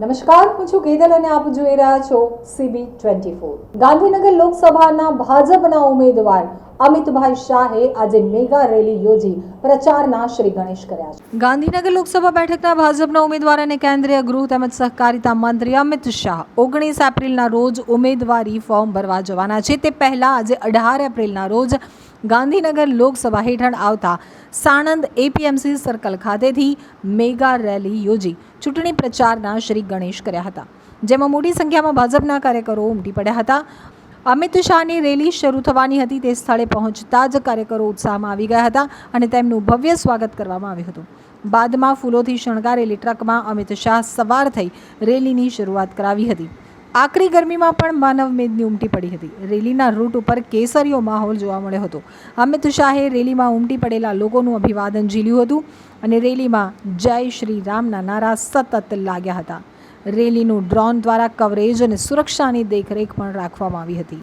નમસ્કાર, હું છું કેદલ અને આપ જોઈ રહ્યા છો સીબી ટ્વેન્ટી ફોર ગાંધીનગર લોકસભાના ભાજપના ઉમેદવાર અમિતભાઈ શાહે આજે મેગા રેલી યોજી પ્રચારના શ્રી ગણેશ કર્યા છે. ગાંધીનગર લોકસભા બેઠકના ભાજપના ઉમેદવાર અને કેન્દ્રીય ગૃહ તેમજ સહકારિતા મંત્રી અમિત શાહ ઓગણીસ એપ્રિલના રોજ ઉમેદવારી ફોર્મ ભરવા જવાના છે. તે પહેલા આજે અઢાર એપ્રિલના રોજ ગાંધીનગર લોકસભા હેઠળ આવતા સાણંદ એપીએમસી સર્કલ ખાતેથી મેગા રેલી યોજી. ચૂંટણી પ્રચારના શ્રી ગણેશ કર્યા હતા. જેમાં મોટી સંખ્યામાં ભાજપના કાર્યકરો ઉમટી પડ્યા હતા. અમિત શાહની રેલી શરૂ થવાની હતી. તે સ્થળે પહોંચતા જ કાર્યકરો ઉત્સાહમાં આવી ગયા હતા અને તેમનું ભવ્ય સ્વાગત કરવામાં આવ્યું હતું. બાદમાં ફૂલોથી શણગારેલી ટ્રકમાં અમિત શાહ સવાર થઈ રેલીની શરૂઆત કરાવી હતી. આકરી ગરમીમાં પણ માનવ મેદની ઉમટી પડી હતી. રેલીના રૂટ ઉપર કેસરીયો માહોલ જોવા મળ્યો હતો. અમિત શાહે રેલીમાં ઉમટી પડેલા લોકોનું અભિવાદન ઝીલ્યું હતું અને રેલીમાં જય શ્રી રામના નારા સતત લાગ્યા હતા. રેલીનું ડ્રોન દ્વારા કવરેજ અને સુરક્ષાની દેખરેખ પણ રાખવામાં આવી હતી.